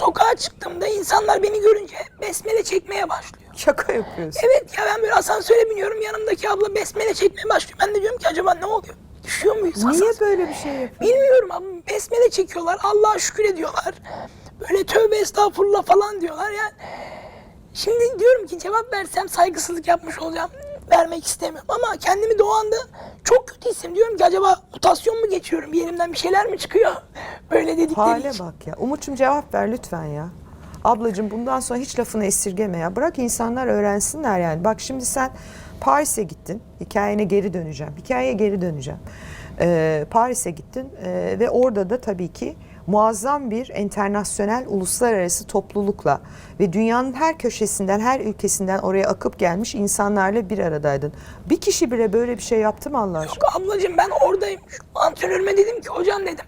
sokağa çıktığımda insanlar beni görünce besmele çekmeye başlıyor. Şaka yapıyorsun. Evet ya ben böyle asansöre biniyorum yanımdaki abla besmele çekmeye başlıyor. Ben de diyorum ki acaba ne oluyor? Düşüyor muyuz? Niye asansör? böyle bir şey yapıyorsun? Bilmiyorum abi besmele çekiyorlar. Allah'a şükür ediyorlar. Böyle tövbe estağfurullah falan diyorlar yani. Şimdi diyorum ki cevap versem saygısızlık yapmış olacağım. Vermek istemiyorum ama kendimi de o anda çok kötü hissediyorum ki acaba mutasyon mu geçiyorum? Yerimden bir şeyler mi çıkıyor? Böyle dedikleri Hale için. bak ya. Umut'cum cevap ver lütfen ya. Ablacığım bundan sonra hiç lafını esirgeme ya. Bırak insanlar öğrensinler yani. Bak şimdi sen Paris'e gittin. Hikayene geri döneceğim. Hikayeye geri döneceğim. Ee, Paris'e gittin ee, ve orada da tabii ki muazzam bir internasyonel uluslararası toplulukla ve dünyanın her köşesinden, her ülkesinden oraya akıp gelmiş insanlarla bir aradaydın. Bir kişi bile böyle bir şey yaptı mı Allah aşkına? Yok ablacığım ben oradayım. Antrenörüme dedim ki hocam dedim.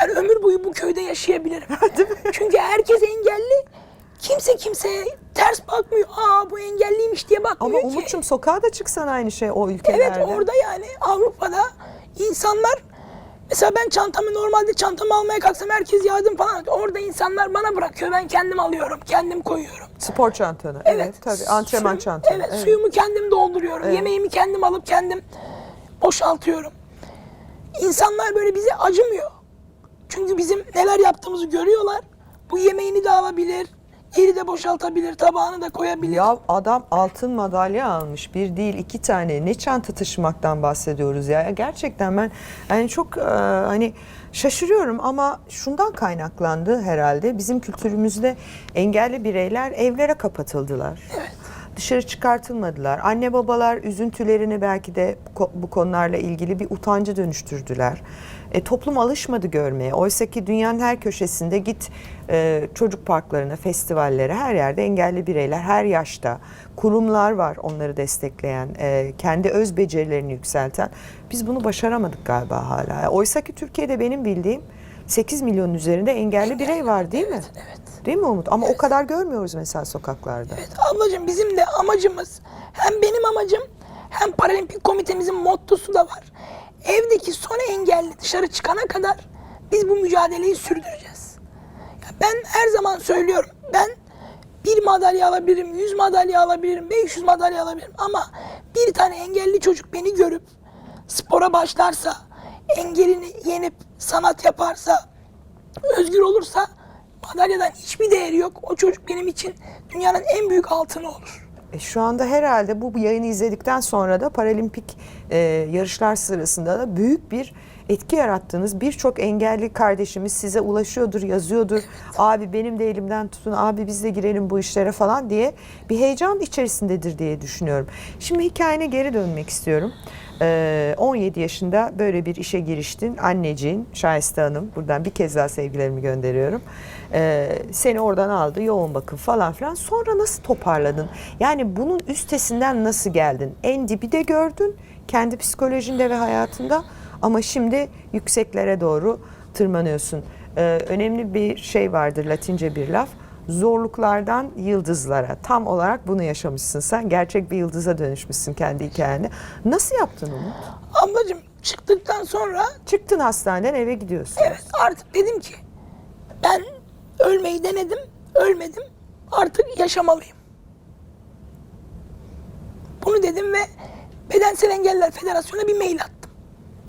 Ben ömür boyu bu köyde yaşayabilirim. Çünkü herkes engelli. Kimse kimseye ters bakmıyor. Aa bu engelliymiş diye Ama bakmıyor ki. Umut'cum sokağa da çıksan aynı şey o ülkelerde. Evet orada yani Avrupa'da insanlar mesela ben çantamı normalde çantamı almaya kalksam herkes yardım falan. Orada insanlar bana bırakıyor. Ben kendim alıyorum. Kendim koyuyorum. Spor çantanı. Evet, tabii. Antrenman Suyum- çantanı. Evet, Evet. suyumu kendim dolduruyorum. Evet. Yemeğimi kendim alıp kendim boşaltıyorum. İnsanlar böyle bize acımıyor. Çünkü bizim neler yaptığımızı görüyorlar. Bu yemeğini de alabilir, yeri de boşaltabilir, tabağını da koyabilir. Ya adam altın madalya almış. Bir değil iki tane. Ne çanta taşımaktan bahsediyoruz ya. Ya Gerçekten ben yani çok e, hani şaşırıyorum ama şundan kaynaklandı herhalde. Bizim kültürümüzde engelli bireyler evlere kapatıldılar. Dışarı çıkartılmadılar. Anne babalar üzüntülerini belki de bu konularla ilgili bir utancı dönüştürdüler. E, toplum alışmadı görmeye. Oysa ki dünyanın her köşesinde git e, çocuk parklarına, festivallere her yerde engelli bireyler her yaşta kurumlar var onları destekleyen, e, kendi öz becerilerini yükselten. Biz bunu başaramadık galiba hala. Oysa ki Türkiye'de benim bildiğim 8 milyon üzerinde engelli birey var değil mi? Evet. Değil mi Umut? Ama o kadar görmüyoruz mesela sokaklarda. Evet ablacığım bizim de amacımız hem benim amacım hem Paralimpik Komitemizin mottosu da var. Evdeki son engelli dışarı çıkana kadar biz bu mücadeleyi sürdüreceğiz. Ben her zaman söylüyorum ben bir madalya alabilirim, 100 madalya alabilirim, 500 madalya alabilirim ama bir tane engelli çocuk beni görüp spora başlarsa, engelini yenip sanat yaparsa, özgür olursa madalyadan hiçbir değeri yok. O çocuk benim için dünyanın en büyük altını olur. E, Şu anda herhalde bu yayını izledikten sonra da paralimpik e, yarışlar sırasında da büyük bir etki yarattınız. Birçok engelli kardeşimiz size ulaşıyordur, yazıyordur. Abi benim de elimden tutun, abi biz de girelim bu işlere falan diye bir heyecan içerisindedir diye düşünüyorum. Şimdi hikayene geri dönmek istiyorum. E, 17 yaşında böyle bir işe giriştin. Anneciğin Şahiste Hanım, buradan bir kez daha sevgilerimi gönderiyorum. E, seni oradan aldı, yoğun bakım falan filan. Sonra nasıl toparladın? Yani bunun üstesinden nasıl geldin? En dibi de gördün kendi psikolojinde ve hayatında ama şimdi yükseklere doğru tırmanıyorsun. Ee, önemli bir şey vardır Latince bir laf. Zorluklardan yıldızlara. Tam olarak bunu yaşamışsın sen. Gerçek bir yıldıza dönüşmüşsün kendi hikayeni. Nasıl yaptın Umut? Ablacığım çıktıktan sonra Çıktın hastaneden eve gidiyorsun. evet artık dedim ki ben ölmeyi denedim, ölmedim. Artık yaşamalıyım. Bunu dedim ve Bedensel Engeller Federasyonu'na bir mail attım.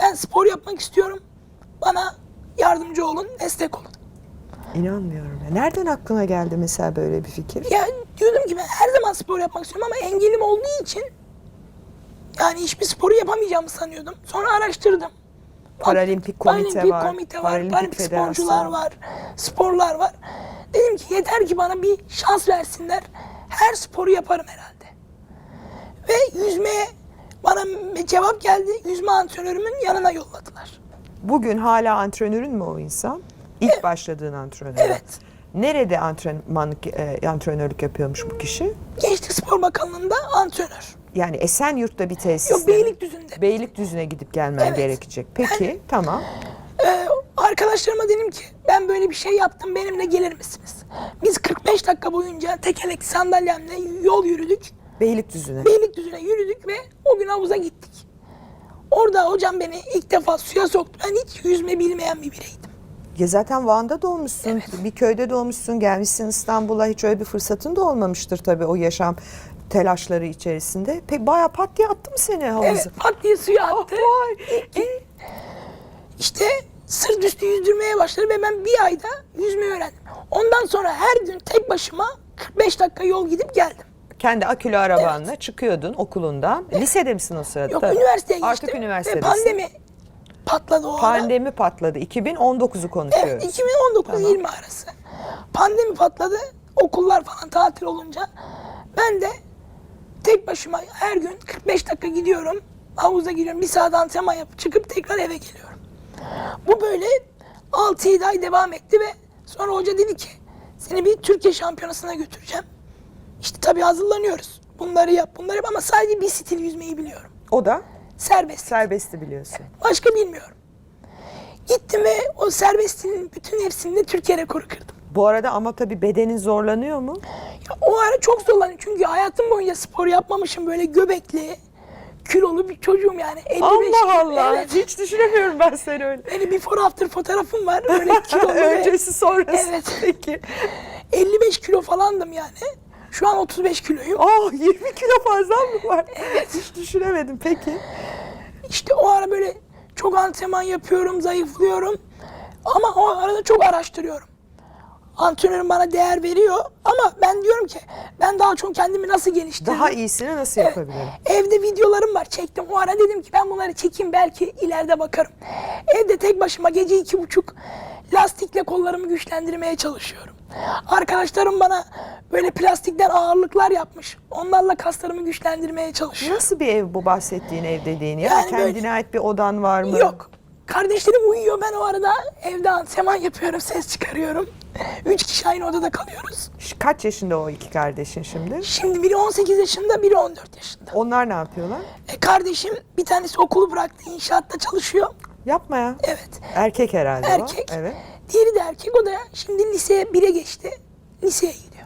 Ben spor yapmak istiyorum. Bana yardımcı olun, destek olun. İnanmıyorum. ya. Nereden aklına geldi mesela böyle bir fikir? Ya diyordum ki ben her zaman spor yapmak istiyorum ama engelim olduğu için yani hiçbir sporu yapamayacağımı sanıyordum. Sonra araştırdım. Paralimpik komite Paralimpik var, komite var, Paralimpik paralimpik sporcular var, sporlar var. Dedim ki yeter ki bana bir şans versinler. Her sporu yaparım herhalde. Ve yüzmeye bana cevap geldi. Yüzme antrenörümün yanına yolladılar. Bugün hala antrenörün mü o insan? İlk başladığın antrenör. Evet. Nerede antrenmanlık, e, antrenörlük yapıyormuş bu kişi? Gençlik Spor Bakanlığı'nda antrenör. Yani Esenyurt'ta bir tesiste. Yok Beylikdüzü'nde. Beylikdüzü'ne gidip gelmen Evet. gerekecek. Peki tamam. Ee, arkadaşlarıma dedim ki ben böyle bir şey yaptım benimle gelir misiniz? Biz 45 dakika boyunca tekerlekli sandalyemle yol yürüdük. Beylikdüzü'ne. Beylikdüzü'ne yürüdük ve o gün havuza gittik. Orada hocam beni ilk defa suya soktu. Ben hiç yüzme bilmeyen bir bireydim. Ya zaten Van'da doğmuşsun, bir köyde doğmuşsun, gelmişsin İstanbul'a. Hiç öyle bir fırsatın da olmamıştır tabii o yaşam telaşları içerisinde. Peki bayağı pat diye attı mı seni havuza? Evet pat diye suya Ah, attı. vay. E, İşte sırt üstü yüzdürmeye başladı ve ben bir ayda yüzmeyi öğrendim. Ondan sonra her gün tek başıma 45 dakika yol gidip geldim. Kendi akülü arabanla çıkıyordun okulundan. Lisede misin o sırada? Yok Tabii. üniversiteye geçtim. Artık Ve üniversitedesin. pandemi patladı o ara. Pandemi patladı. 2019'u konuşuyoruz. Evet 2019-20 arası. Pandemi patladı. Okullar falan tatil olunca ben de tek başıma her gün 45 dakika gidiyorum. Havuza giriyorum. Bir saat antrenman yapıp çıkıp tekrar eve geliyorum. Bu böyle 6-7 ay devam etti ve sonra hoca dedi ki seni bir Türkiye şampiyonasına götüreceğim. İşte tabii hazırlanıyoruz. Bunları yap, bunları yap ama sadece bir stil yüzmeyi biliyorum. O da Serbest. serbesti biliyorsun. Başka bilmiyorum. Gittim ve o serbestinin bütün hepsinde Türkiye rekoru kırdım. Bu arada ama tabii bedenin zorlanıyor mu? Ya o ara çok zorlandım çünkü hayatım boyunca spor yapmamışım böyle göbekli, kilolu bir çocuğum yani. 55 Allah. Allah. Evet. Hiç düşünemiyorum ben seni öyle. Benim before after fotoğrafım var böyle kilolu ve Öncesi sonrası. Evet. Peki. 55 kilo falandım yani. Şu an 35 kiloyum. Aa 20 kilo fazla mı var? Evet. Hiç düşünemedim. Peki. İşte o ara böyle çok antrenman yapıyorum, zayıflıyorum. Ama o arada çok araştırıyorum. Antrenörüm bana değer veriyor ama ben diyorum ki ben daha çok kendimi nasıl geliştiririm? Daha iyisini nasıl yapabilirim? Evde videolarım var çektim. O ara dedim ki ben bunları çekeyim belki ileride bakarım. Evde tek başıma gece iki buçuk lastikle kollarımı güçlendirmeye çalışıyorum. Arkadaşlarım bana böyle plastikten ağırlıklar yapmış. Onlarla kaslarımı güçlendirmeye çalışıyorum. Nasıl bir ev bu bahsettiğin ev dediğin ya? Yani Kendine böyle- ait bir odan var mı? Yok. Kardeşlerim uyuyor. Ben o arada evde antrenman yapıyorum. Ses çıkarıyorum. Üç kişi aynı odada kalıyoruz. Kaç yaşında o iki kardeşin şimdi? Şimdi biri 18 yaşında, biri 14 yaşında. Onlar ne yapıyorlar? E, kardeşim bir tanesi okulu bıraktı. inşaatta çalışıyor. Yapma ya. Evet. Erkek herhalde Erkek. o. Evet. Diğeri de erkek. O da şimdi liseye 1'e geçti. Liseye gidiyor.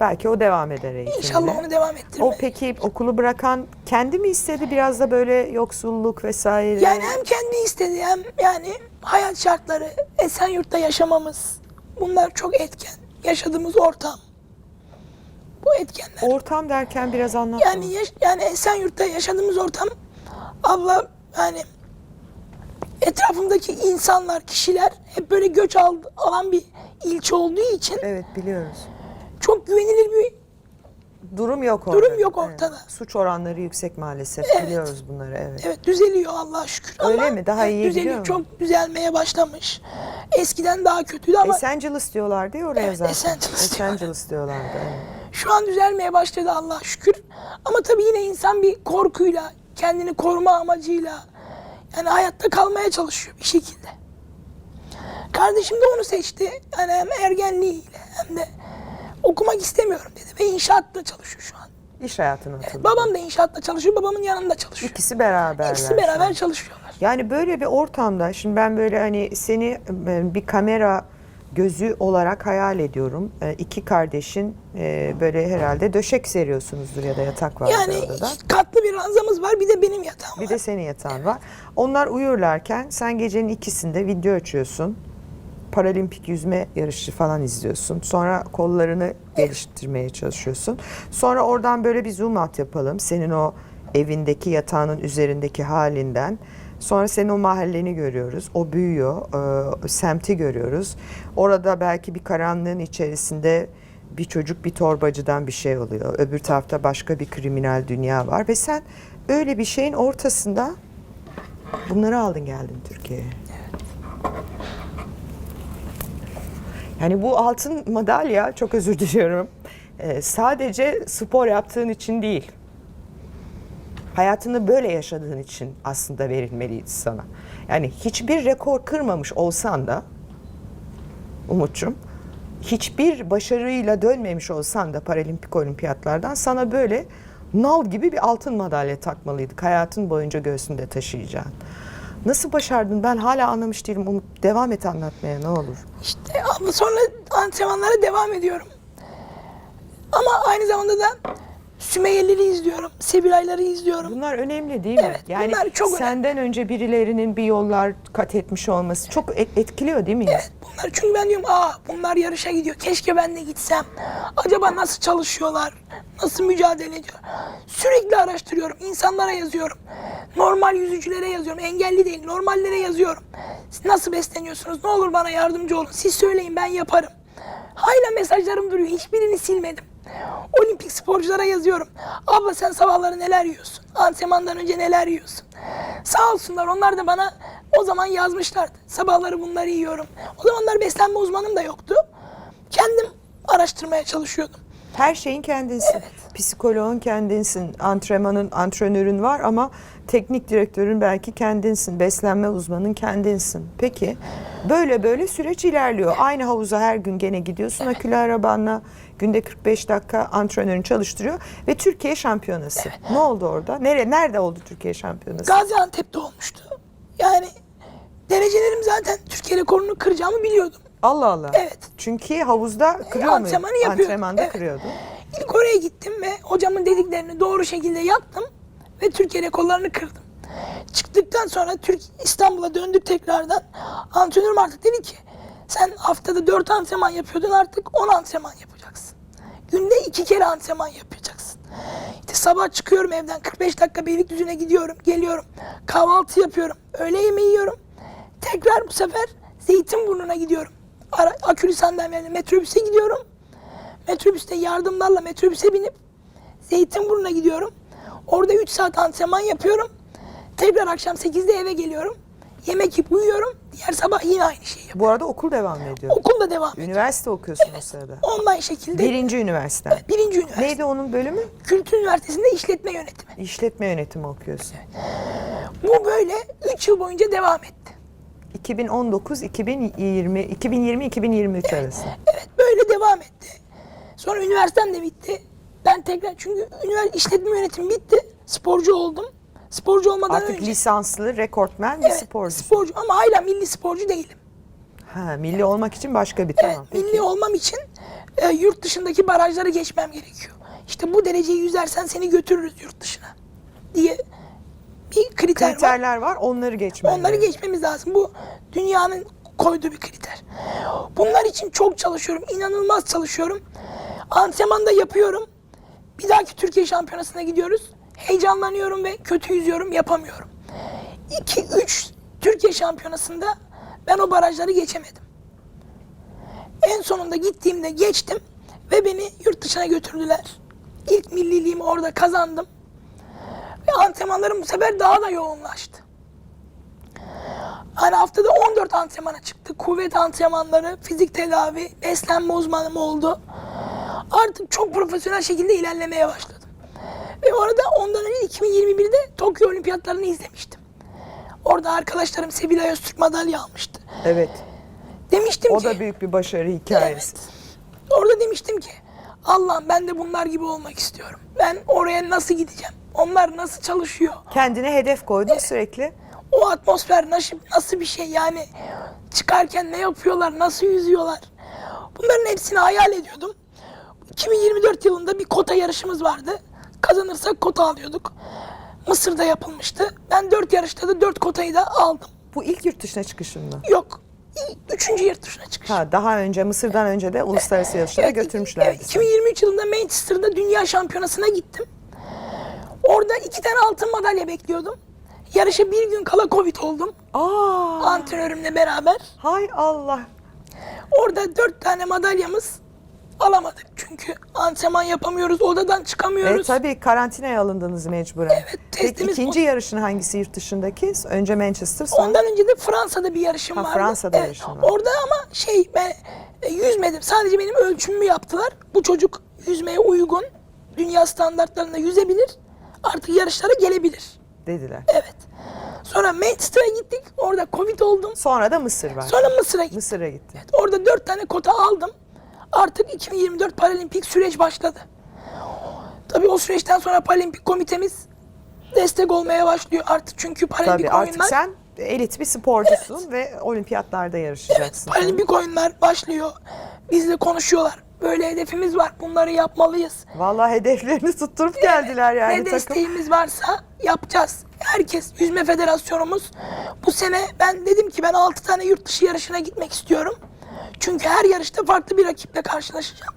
Belki o devam eder eğitimine. İnşallah onu devam ettirme. O peki okulu bırakan kendi mi istedi biraz da böyle yoksulluk vesaire? Yani hem kendi istedi hem yani hayat şartları, Esenyurt'ta yaşamamız bunlar çok etken. Yaşadığımız ortam. Bu etkenler. Ortam derken biraz anlat. Yani yaş- yani Esenyurt'ta yaşadığımız ortam abla yani etrafımdaki insanlar, kişiler hep böyle göç al- alan bir ilçe olduğu için Evet biliyoruz. çok güvenilir bir Durum yok orada. Durum yok ortada. Suç oranları yüksek maalesef. Evet. Biliyoruz bunları evet. evet düzeliyor Allah'a şükür. Öyle ama mi? Daha evet, iyi düzeliyor. gidiyor mu? Çok düzelmeye başlamış. Eskiden daha kötüydü ama Los Angeles diyorlardı ya oraya Evet, zaten. Los Angeles Los diyorlar. Angeles diyorlardı. Evet. şu an düzelmeye başladı Allah'a şükür. Ama tabii yine insan bir korkuyla, kendini koruma amacıyla yani hayatta kalmaya çalışıyor bir şekilde. Kardeşim de onu seçti. Yani hem ergenliğiyle hem de okumak istemiyorum dedi ve inşaatta çalışıyor şu an. İş hayatına atıldı. Babam da inşaatta çalışıyor, babamın yanında çalışıyor. İkisi beraberler. İkisi beraber çalışıyorlar. Yani böyle bir ortamda şimdi ben böyle hani seni e, bir kamera gözü olarak hayal ediyorum. E, İki kardeşin e, böyle herhalde döşek seriyorsunuzdur ya da yatak var Yani odada. katlı bir ranzamız var, bir de benim yatağım Bir var. de senin yatağın var. Onlar uyurlarken sen gecenin ikisinde video açıyorsun. Paralimpik yüzme yarışı falan izliyorsun. Sonra kollarını geliştirmeye çalışıyorsun. Sonra oradan böyle bir zoom out yapalım. Senin o evindeki yatağının üzerindeki halinden. Sonra senin o mahalleni görüyoruz. O büyüyor. Ee, semti görüyoruz. Orada belki bir karanlığın içerisinde bir çocuk bir torbacıdan bir şey oluyor. Öbür tarafta başka bir kriminal dünya var. Ve sen öyle bir şeyin ortasında bunları aldın geldin Türkiye'ye. Yani bu altın madalya çok özür diliyorum. Ee, sadece spor yaptığın için değil. Hayatını böyle yaşadığın için aslında verilmeliydi sana. Yani hiçbir rekor kırmamış olsan da Umut'cum hiçbir başarıyla dönmemiş olsan da paralimpik olimpiyatlardan sana böyle nal gibi bir altın madalya takmalıydık. Hayatın boyunca göğsünde taşıyacağın. Nasıl başardın? Ben hala anlamış değilim. Umut devam et anlatmaya ne olur. İşte sonra antrenmanlara devam ediyorum. Ama aynı zamanda da Sümeyye'leri izliyorum. Sevilay'ları izliyorum. Bunlar önemli değil mi? Evet, yani bunlar çok senden önce birilerinin bir yollar kat etmiş olması çok et- etkiliyor değil mi? Evet bunlar çünkü ben diyorum aa bunlar yarışa gidiyor. Keşke ben de gitsem. Acaba nasıl çalışıyorlar? Nasıl mücadele ediyor? Sürekli araştırıyorum. insanlara yazıyorum. Normal yüzücülere yazıyorum. Engelli değil normallere yazıyorum. Siz nasıl besleniyorsunuz? Ne olur bana yardımcı olun. Siz söyleyin ben yaparım. Hala mesajlarım duruyor. Hiçbirini silmedim. Olimpik sporculara yazıyorum. Abla sen sabahları neler yiyorsun? Antrenmandan önce neler yiyorsun? Sağ olsunlar onlar da bana o zaman yazmışlardı. Sabahları bunları yiyorum. O zamanlar beslenme uzmanım da yoktu. Kendim araştırmaya çalışıyordum. Her şeyin kendinsin. Psikoloğun kendinsin. Antrenmanın, antrenörün var ama teknik direktörün belki kendinsin. Beslenme uzmanın kendinsin. Peki böyle böyle süreç ilerliyor. Aynı havuza her gün gene gidiyorsun. Akülü arabanla günde 45 dakika antrenörün çalıştırıyor ve Türkiye şampiyonası. Ne oldu orada? Nere nerede oldu Türkiye şampiyonası? Gaziantep'te olmuştu. Yani derecelerim zaten Türkiye rekorunu kıracağımı biliyordum. Allah Allah. Evet. Çünkü havuzda kırıyor muydun? antrenmanı yapıyordum. Antrenmanda Evet. kırıyordun. İlk oraya gittim ve hocamın dediklerini doğru şekilde yaptım ve Türkiye rekorlarını kırdım. Çıktıktan sonra Türk İstanbul'a döndük tekrardan. Antrenörüm artık dedi ki sen haftada 4 antrenman yapıyordun artık 10 antrenman yapacaksın. Günde 2 kere antrenman yapacaksın. İşte sabah çıkıyorum evden 45 dakika Beylikdüzü'ne gidiyorum, geliyorum. Kahvaltı yapıyorum, öğle yemeği yiyorum. Tekrar bu sefer Zeytinburnu'na gidiyorum. Ara, akülü sandalyeyle metrobüse gidiyorum. Metrobüste yardımlarla metrobüse binip Zeytinburnu'na gidiyorum. Orada 3 saat antrenman yapıyorum. Tekrar akşam 8'de eve geliyorum. Yemek yiyip uyuyorum. Diğer sabah yine aynı şeyi yapıyorum. Bu arada okul devam ediyor. Okulda devam ediyor. Üniversite okuyorsun o sırada. Online şekilde. Birinci üniversite. birinci üniversite. Neydi onun bölümü? Kültür Üniversitesi'nde işletme yönetimi. İşletme yönetimi okuyorsun. Bu böyle 3 yıl boyunca devam etti. 2019 2020 2020 2023 arası. Evet böyle devam etti. Sonra üniversitem de bitti. Ben tekrar çünkü üniversite işletme yönetimi bitti. Sporcu oldum. Sporcu olmadan Artık önce. lisanslı rekortmen bir Evet, sporcusun. sporcu ama hala milli sporcu değilim. Ha, milli olmak için başka bir Evet, tamam. Peki. milli olmam için e, yurt dışındaki barajları geçmem gerekiyor. İşte bu dereceyi yüzersen seni götürürüz yurt dışına diye bir kriter var. Kriterler var. Onları geçmen Onları lazım. geçmemiz lazım. Bu dünyanın koyduğu bir kriter. Bunlar için çok çalışıyorum. inanılmaz çalışıyorum. Antrenman da yapıyorum. Bir dahaki Türkiye Şampiyonası'na gidiyoruz. Heyecanlanıyorum ve kötü yüzüyorum, yapamıyorum. 2-3 Türkiye Şampiyonası'nda ben o barajları geçemedim. En sonunda gittiğimde geçtim ve beni yurt dışına götürdüler. İlk milliliğimi orada kazandım. Ve antrenmanlarım bu sefer daha da yoğunlaştı. Hani haftada 14 antrenmana çıktı. Kuvvet antrenmanları, fizik tedavi, beslenme uzmanım oldu. Artık çok profesyonel şekilde ilerlemeye başladım. Ve orada ondan önce 2021'de Tokyo Olimpiyatlarını izlemiştim. Orada arkadaşlarım Sevilay Öztürk madalya almıştı. Evet. Demiştim O ki... da büyük bir başarı hikayesi. Evet. Orada demiştim ki Allah'ım ben de bunlar gibi olmak istiyorum. Ben oraya nasıl gideceğim? Onlar nasıl çalışıyor? Kendine hedef koydun sürekli. O atmosfer nasıl, nasıl bir şey yani? Çıkarken ne yapıyorlar? Nasıl yüzüyorlar? Bunların hepsini hayal ediyordum. 2024 yılında bir kota yarışımız vardı. Kazanırsak kota alıyorduk. Mısır'da yapılmıştı. Ben 4 yarışta da 4 kotayı da aldım. Bu ilk yurt dışına çıkışın mı? Yok. Üçüncü yurt dışına çıkış. Ha, daha önce Mısır'dan önce de uluslararası yarışlara Evet, götürmüşlerdi. Evet, 2023 yılında Manchester'da Dünya Şampiyonası'na gittim. Orada iki tane altın madalya bekliyordum. Yarışa bir gün kala Covid oldum. Aa, Antrenörümle beraber. hay Allah. Orada dört tane madalyamız alamadık. Çünkü antrenman yapamıyoruz, odadan E çıkamıyoruz. tabii karantinaya alındınız mecburen. Evet, Peki testimiz- ikinci yarışın hangisi yurt dışındaki? Önce Manchester sonra Ondan önce de Fransa'da bir yarışım Ha, vardı. Fransa'da yarışın var. Orada ama şey ben e, yüzmedim. Sadece benim ölçümümü yaptılar. Bu çocuk yüzmeye uygun, dünya standartlarında yüzebilir. Artık yarışlara gelebilir. dediler. Evet. Sonra Manchester'a gittik. Orada Covid oldum. Sonra da Mısır var. Sonra Mısır'a gittim. Mısır'a gitti. Evet, orada dört tane kota aldım. Artık 2024 Paralimpik süreç başladı. Tabii o süreçten sonra Paralimpik komitemiz destek olmaya başlıyor artık çünkü Paralimpik Tabii artık oyunlar sen elit bir sporcusun ve olimpiyatlarda evet, yarışacaksın. Paralimpik oyunlar başlıyor. Bizle konuşuyorlar. böyle hedefimiz var. Bunları yapmalıyız. Vallahi hedeflerini tutturup geldiler yani ne takım. desteğimiz varsa yapacağız. Herkes Yüzme Federasyonumuz bu sene ben dedim ki ben 6 tane yurt dışı yarışına gitmek istiyorum. Çünkü her yarışta farklı bir rakiple karşılaşacağım.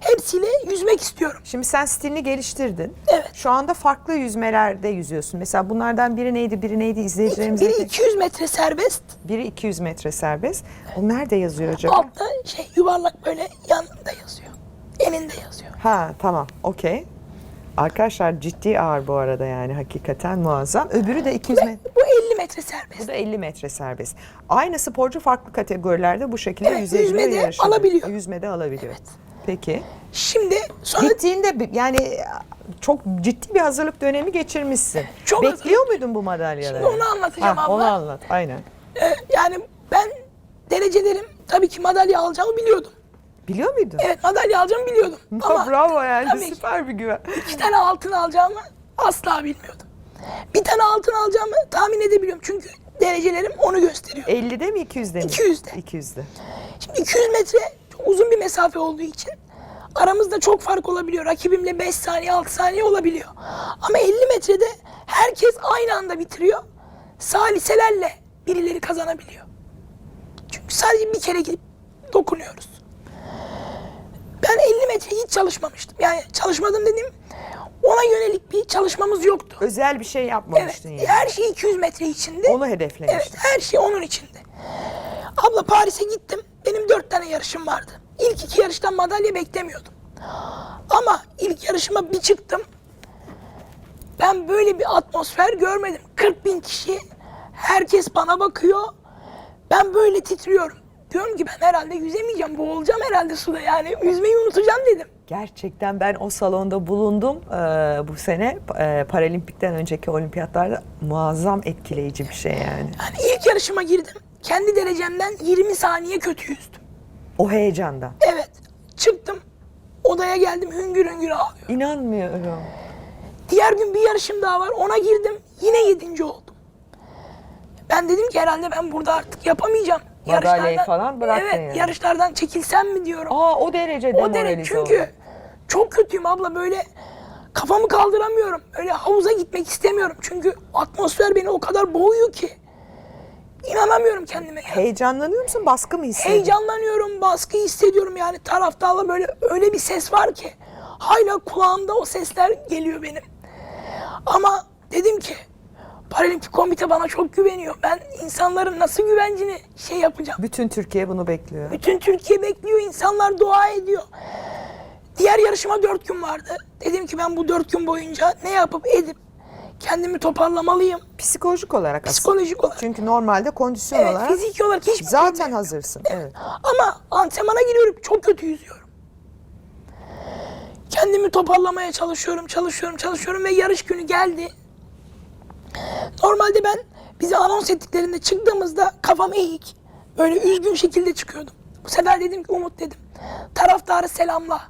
Hepsiyle yüzmek istiyorum. Şimdi sen stilini geliştirdin. Evet. Şu anda farklı yüzmelerde yüzüyorsun. Mesela bunlardan biri neydi, biri neydi izleyicilerimize? Biri de- 200 metre serbest, Biri 200 metre serbest. O nerede yazıyor acaba? altta şey yuvarlak böyle yanında yazıyor. Eninde yazıyor. Ha tamam okey. Arkadaşlar ciddi ağır bu arada yani hakikaten muazzam. Öbürü de 200 metre. Bu 50 metre serbest. Bu da 50 metre serbest. Aynı sporcu farklı kategorilerde bu şekilde Evet, yüzmede yarışıyor. alabiliyor. Yüzmede alabiliyor. Evet. Peki. Şimdi sonra Gittiğinde yani çok ciddi bir hazırlık dönemi geçirmişsin. Çok Bekliyor muydun bu madalyaları? Şimdi onu anlatacağım Ha, abla. Onu anlat aynen. e, yani ben derecelerim tabii ki madalya alacağımı biliyordum. Biliyor muydun? Evet madalya alacağımı biliyordum. Ama Bravo yani süper bir güven. iki tane altın alacağımı asla bilmiyordum. Bir tane altın alacağımı tahmin edebiliyorum. Çünkü derecelerim onu gösteriyor. 50'de mi 200'de mi? 200'de. 200'de. Şimdi 200 metre çok uzun bir mesafe olduğu için aramızda çok fark olabiliyor. Rakibimle 5 saniye 6 saniye olabiliyor. Ama 50 metrede herkes aynı anda bitiriyor. Saliselerle birileri kazanabiliyor. Çünkü sadece bir kere gidip dokunuyoruz. Ben 50 metre hiç çalışmamıştım. Yani çalışmadım dediğim ona yönelik bir çalışmamız yoktu. Özel bir şey Evet, yapmamıştın yani. her şey 200 metre içinde. Onu hedeflemiştin. Evet, her şey onun içinde. Abla Paris'e gittim. Benim dört tane yarışım vardı. İlk iki yarıştan madalya beklemiyordum. Ama ilk yarışıma bir çıktım. Ben böyle bir atmosfer görmedim. 40 bin kişi. Herkes bana bakıyor. Ben böyle titriyorum. Diyorum ki ben herhalde yüzemeyeceğim. Boğulacağım herhalde suda yani. Yüzmeyi unutacağım dedim. Gerçekten ben o salonda bulundum Ee, bu sene e, Paralimpik'ten önceki olimpiyatlarda muazzam etkileyici bir şey yani. Yani ilk yarışıma girdim. Kendi derecemden 20 saniye kötü yüzdüm. O heyecandan. Evet. Çıktım. Odaya geldim hüngür hüngür ağlıyorum. İnanmıyorum. Diğer gün bir yarışım daha var. Ona girdim. Yine yedinci oldum. Ben dedim ki herhalde ben burada artık yapamayacağım. Madalyayı falan bıraktın Evet yani. yarışlardan çekilsem mi diyorum. Aa o derece o derece demoralize çünkü oldun. Çok kötüyüm abla böyle kafamı kaldıramıyorum. Öyle havuza gitmek istemiyorum. Çünkü atmosfer beni o kadar boğuyor ki. İnanamıyorum kendime. ya. Heyecanlanıyor musun? Baskı mı hissediyorsun? Heyecanlanıyorum, baskı hissediyorum yani taraftarla böyle öyle bir ses var ki hala kulağımda o sesler geliyor benim. Ama dedim ki Paralimpik Komite bana çok güveniyor. Ben insanların nasıl güvencini şey yapacağım. Bütün Türkiye bunu bekliyor. Bütün Türkiye bekliyor, insanlar dua ediyor. Diğer yarışıma dört gün vardı. Dedim ki ben bu dört gün boyunca ne yapıp edip kendimi toparlamalıyım. Psikolojik olarak aslında. Psikolojik olarak. Çünkü normalde kondisyon Evet, olarak fiziki olarak hiçbir zaten şeyim yok. hazırsın. Evet. Ama antrenmana giriyorum çok kötü yüzüyorum. Kendimi toparlamaya çalışıyorum, çalışıyorum, çalışıyorum ve yarış günü geldi. Normalde ben bizi anons ettiklerinde çıktığımızda kafam eğik. Böyle üzgün şekilde çıkıyordum. Bu sefer dedim ki Umut dedim. Taraftarı selamla.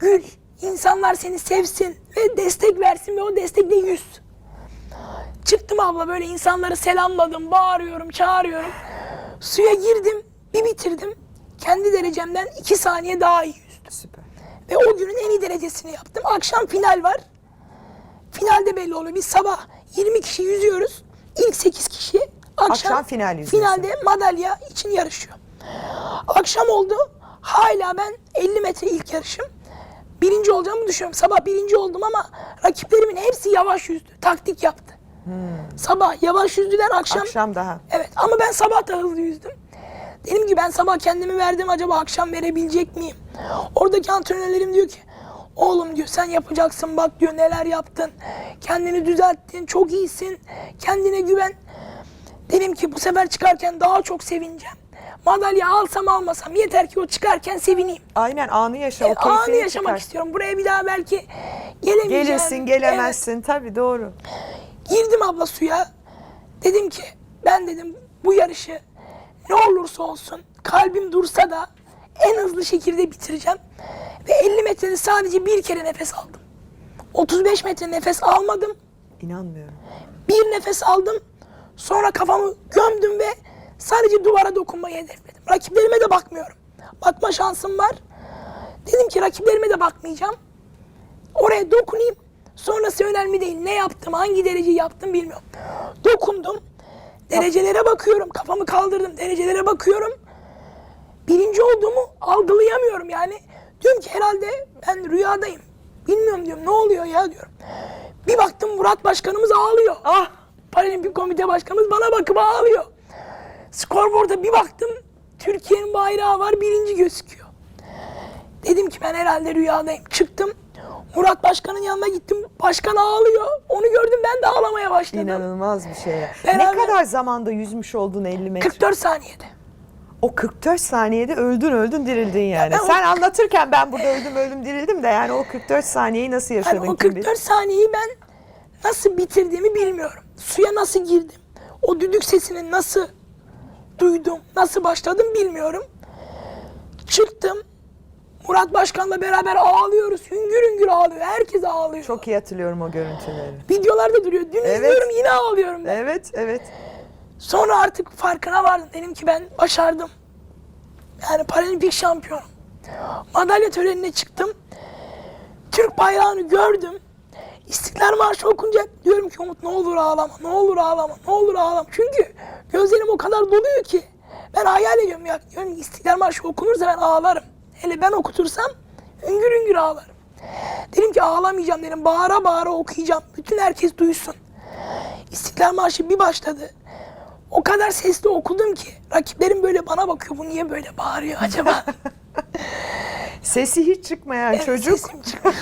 Gül. insanlar seni sevsin ve destek versin ve o destekle yüz. Çıktım abla böyle insanları selamladım, bağırıyorum, çağırıyorum. Suya girdim, bir bitirdim. Kendi derecemden iki saniye daha iyi yüzdüm. Süper. Ve o günün en iyi derecesini yaptım. Akşam final var. Finalde belli oluyor. Biz sabah 20 kişi yüzüyoruz. İlk 8 kişi akşam, Akşam final yüzüyorsun. finalde madalya için yarışıyor. Akşam oldu. Hala ben 50 metre ilk yarışım. Birinci olacağımı düşünüyorum. Sabah birinci oldum ama rakiplerimin hepsi yavaş yüzdü. Taktik yaptı. Sabah yavaş yüzdüler akşam. Akşam daha. Evet ama ben sabah da hızlı yüzdüm. Dedim ki ben sabah kendimi verdim acaba akşam verebilecek miyim? Oradaki antrenörlerim diyor ki oğlum diyor sen yapacaksın bak diyor neler yaptın. Kendini düzelttin çok iyisin kendine güven. Dedim ki bu sefer çıkarken daha çok sevineceğim. Madalya alsam almasam yeter ki o çıkarken sevineyim. Aynen anı yaşa. O E, Anı yaşamak çıkar. istiyorum. Buraya bir daha belki gelemeyeceğim. Gelirsin gelemezsin. Tabii doğru. Girdim abla suya. Dedim ki ben dedim bu yarışı ne olursa olsun kalbim dursa da en hızlı şekilde bitireceğim. Ve 50 metrede sadece bir kere nefes aldım. 35 metre nefes almadım. İnanmıyorum. Bir nefes aldım. Sonra kafamı gömdüm ve sadece duvara dokunmayı hedefledim. Rakiplerime de bakmıyorum. Bakma şansım var. ki rakiplerime de bakmayacağım. Oraya dokunayım. Sonrası önemli değil. Ne yaptım, hangi dereceyi yaptım bilmiyorum. Dokundum. Derecelere bakıyorum. Kafamı kaldırdım. Derecelere bakıyorum. Birinci olduğumu algılayamıyorum yani. Diyorum ki herhalde ben rüyadayım. Bilmiyorum diyorum ne oluyor ya diyorum. Bir baktım Murat Başkanımız ağlıyor. Ah Paralimpik Komite Başkanımız bana bakıp ağlıyor. Skorboard'a bir baktım Türkiye'nin bayrağı var birinci gözüküyor. Dedim ki ben herhalde rüyadayım. Çıktım. Murat Başkan'ın yanına gittim. Başkan ağlıyor. Onu gördüm ben de ağlamaya başladım. inanılmaz bir şey. ya. Beraber- Ne kadar zamanda yüzmüş oldun 50 metre? 44 saniyede. O 44 saniyede öldün öldün dirildin yani. o- Sen anlatırken ben burada öldüm öldüm dirildim de yani o 44 saniyeyi nasıl yaşadın Yani o kim bilir? 44 saniyeyi ben nasıl bitirdiğimi bilmiyorum. Suya nasıl girdim? O düdük sesini nasıl duydum? Nasıl başladım bilmiyorum. Çıktım. Murat Başkan'la beraber ağlıyoruz. Hüngür hüngür ağlıyor. Herkes ağlıyor. Çok iyi hatırlıyorum o görüntüleri. Videolarda duruyor. Dün Evet. izliyorum yine ağlıyorum ben. Evet evet. Sonra artık farkına vardım. Dedim ki ben başardım. Yani paralimpik şampiyonum. Madalya törenine çıktım. Türk bayrağını gördüm. İstiklal Marşı okunacak. Diyorum ki Umut ne olur ağlama, ne olur ağlama, ne olur ağlama. Çünkü gözlerim o kadar doluyor ki. Ben hayal ediyorum ya. Diyorum İstiklal Marşı okunursa ben ağlarım. Hele ben okutursam hüngür hüngür ağlarım. Dedim ki ağlamayacağım dedim. Bağıra bağıra okuyacağım. Bütün herkes duysun. İstiklal Marşı bir başladı. O kadar sesli okudum ki rakiplerim böyle bana bakıyor. Bu niye böyle bağırıyor acaba? Sesi hiç çıkmayan çocuk Sesim çıkıyor.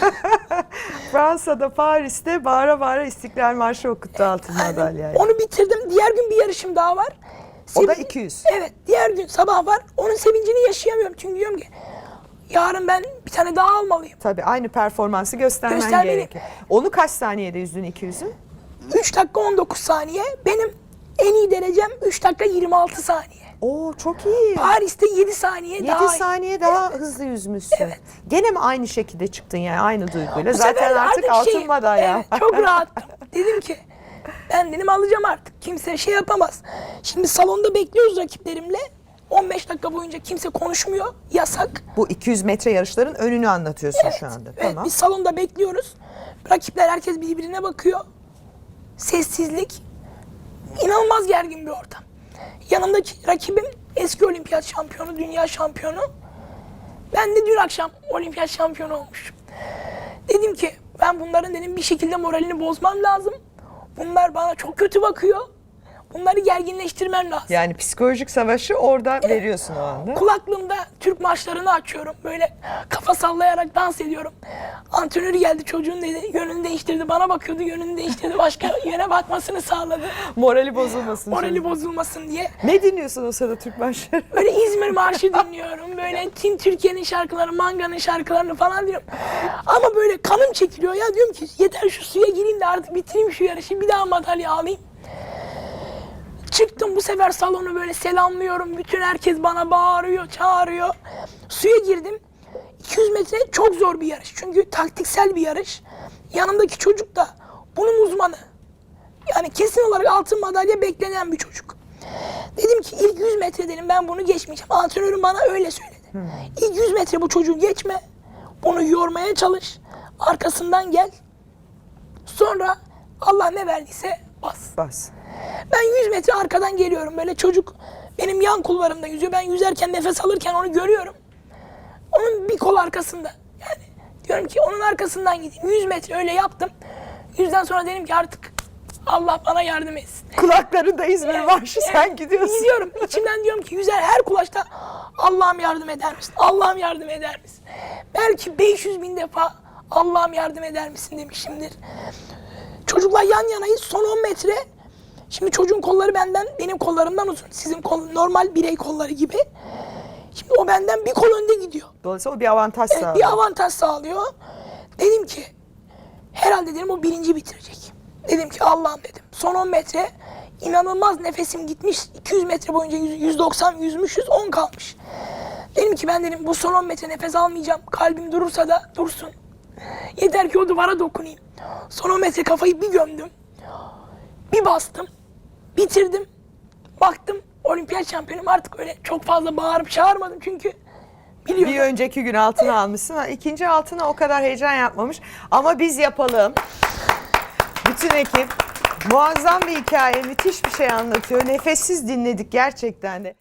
Fransa'da Paris'te bağıra bağıra İstiklal Marşı okuttu altın madalyayı. Onu bitirdim. Diğer gün bir yarışım daha var. O da Sevin- 200. Evet. Diğer gün sabah var. Onun sevincini yaşayamıyorum. Çünkü diyorum ki yarın ben bir tane daha almalıyım. Tabii aynı performansı göstermen Göstermeli. gerekiyor. Onu kaç saniyede yüzdün 200'ün? 3 dakika 19 saniye. Benim en iyi derecem 3 dakika 26 saniye. Oo çok iyi. Paris'te 7 saniye 7 daha iyi. saniye daha hızlı yüzmüşsün. Evet. Gene mi aynı şekilde çıktın yani aynı duyguyla? Bu Zaten sefer artık altın şey- madalya. Evet, çok rahattım. Dedim ki ben dedim alacağım artık. Kimse şey yapamaz. Şimdi salonda bekliyoruz rakiplerimle. 15 dakika boyunca kimse konuşmuyor. Yasak. Bu 200 metre yarışların önünü anlatıyorsun şu anda. Evet, tamam. biz salonda bekliyoruz. Rakipler herkes birbirine bakıyor. Sessizlik. İnanılmaz gergin bir ortam. Yanımdaki rakibim eski olimpiyat şampiyonu, dünya şampiyonu. Ben de dün akşam olimpiyat şampiyonu olmuşum. Dedim ki ben bunların dedim bir şekilde moralini bozmam lazım. Bunlar bana çok kötü bakıyor. Bunları gerginleştirmem lazım. Yani psikolojik savaşı orada veriyorsun o anda. Kulaklığımda Türk maçlarını açıyorum. Böyle kafa sallayarak dans ediyorum. Antrenörü geldi çocuğun dedi yönünü değiştirdi. Bana bakıyordu yönünü değiştirdi. Başka yöne bakmasını sağladı. Morali bozulmasın. Morali çocuk. bozulmasın diye. Ne dinliyorsun o sırada Türk maçları? Böyle İzmir Marşı dinliyorum. Böyle Tim Türkiye'nin şarkıları, Manga'nın şarkılarını falan diyorum. Ama böyle kanım çekiliyor ya. Diyorum ki yeter şu suya gireyim de artık bitireyim şu yarışı. Bir daha madalya alayım. Çıktım bu sefer salonu böyle selamlıyorum. Bütün herkes bana bağırıyor, çağırıyor. Suya girdim. 200 metre çok zor bir yarış. Çünkü taktiksel bir yarış. Yanımdaki çocuk da bunun uzmanı. Yani kesin olarak altın madalya beklenen bir çocuk. Dedim ki ilk 100 metre dedim ben bunu geçmeyeceğim. Antrenörüm bana öyle söyledi. İlk 100 metre bu çocuğu geçme. Bunu yormaya çalış. Arkasından gel. Sonra Allah ne verdiyse bas. Bas. Ben 100 metre arkadan geliyorum. Böyle çocuk benim yan kulvarımda yüzüyor. Ben yüzerken nefes alırken onu görüyorum. Onun bir kol arkasında. Yani diyorum ki onun arkasından gideyim. 100 metre öyle yaptım. Yüzden sonra dedim ki artık Allah bana yardım etsin. Kulaklarında İzmir marşı sen Evet, gidiyorsun. Gidiyorum. İçimden diyorum ki yüzer her kulaçta Allah'ım yardım eder misin? Allah'ım yardım eder misin? Belki 500 bin defa Allah'ım yardım eder misin demişimdir. Çocuklar yan yanayız son 10 metre. Şimdi çocuğun kolları benden, benim kollarımdan uzun. Sizin kol, normal birey kolları gibi. Şimdi o benden bir kol önde gidiyor. Dolayısıyla o bir avantaj Evet, sağlıyor. bir avantaj sağlıyor. Dedim ki herhalde dedim o birinci bitirecek. Dedim ki Allah'ım dedim. Son 10 metre inanılmaz nefesim gitmiş. 200 metre boyunca yüz- 190 yüzmüşüz 10 kalmış. Dedim ki ben dedim bu son 10 metre nefes almayacağım. Kalbim durursa da dursun. Yeter ki o duvara dokunayım. Son 10 metre kafayı bir gömdüm. Bir bastım. Bitirdim. Baktım olimpiyat şampiyonum artık öyle çok fazla bağırıp çağırmadım çünkü Biliyorum. Bir önceki gün altına almışsın. İkinci altına o kadar heyecan yapmamış. Ama biz yapalım. Bütün ekip muazzam bir hikaye, müthiş bir şey anlatıyor. Nefessiz dinledik gerçekten de.